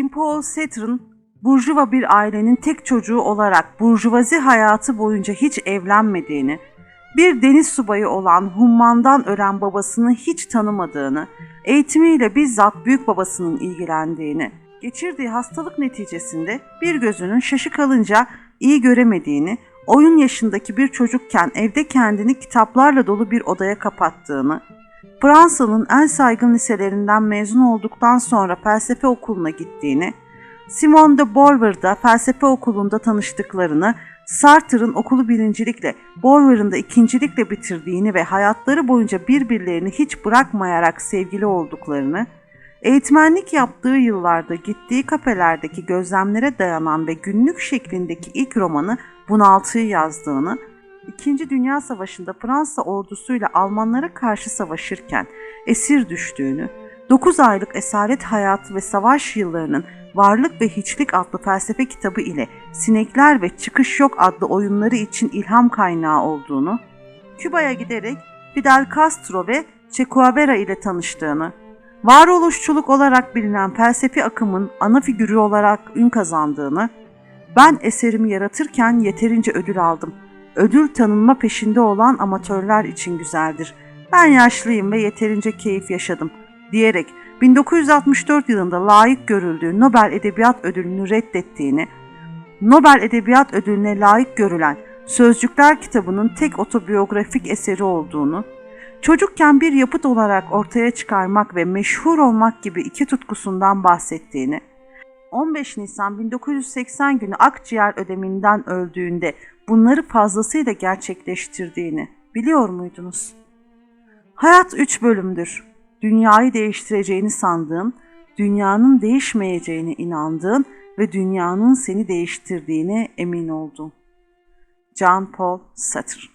Paul Saturn, burjuva bir ailenin tek çocuğu olarak burjuvazi hayatı boyunca hiç evlenmediğini, bir deniz subayı olan Humman'dan ölen babasını hiç tanımadığını, eğitimiyle bizzat büyük babasının ilgilendiğini, geçirdiği hastalık neticesinde bir gözünün şaşı kalınca iyi göremediğini, oyun yaşındaki bir çocukken evde kendini kitaplarla dolu bir odaya kapattığını, Fransa'nın en saygın liselerinden mezun olduktan sonra felsefe okuluna gittiğini, Simone de Beauvoir'da felsefe okulunda tanıştıklarını, Sartre'ın okulu birincilikle, Beauvoir'ın da ikincilikle bitirdiğini ve hayatları boyunca birbirlerini hiç bırakmayarak sevgili olduklarını, eğitmenlik yaptığı yıllarda gittiği kafelerdeki gözlemlere dayanan ve günlük şeklindeki ilk romanı Bunaltı'yı yazdığını, İkinci Dünya Savaşı'nda Fransa ordusuyla Almanlara karşı savaşırken esir düştüğünü, 9 aylık esaret hayatı ve savaş yıllarının Varlık ve Hiçlik adlı felsefe kitabı ile Sinekler ve Çıkış Yok adlı oyunları için ilham kaynağı olduğunu, Küba'ya giderek Fidel Castro ve Che Guevara ile tanıştığını, varoluşçuluk olarak bilinen felsefi akımın ana figürü olarak ün kazandığını, ben eserimi yaratırken yeterince ödül aldım. Ödül tanınma peşinde olan amatörler için güzeldir. Ben yaşlıyım ve yeterince keyif yaşadım diyerek 1964 yılında layık görüldüğü Nobel Edebiyat Ödülünü reddettiğini, Nobel Edebiyat Ödülüne layık görülen Sözcükler kitabının tek otobiyografik eseri olduğunu, çocukken bir yapıt olarak ortaya çıkarmak ve meşhur olmak gibi iki tutkusundan bahsettiğini, 15 Nisan 1980 günü akciğer ödeminden öldüğünde bunları fazlasıyla gerçekleştirdiğini biliyor muydunuz? Hayat üç bölümdür. Dünyayı değiştireceğini sandığın, dünyanın değişmeyeceğine inandığın ve dünyanın seni değiştirdiğine emin oldun. John Paul Sartre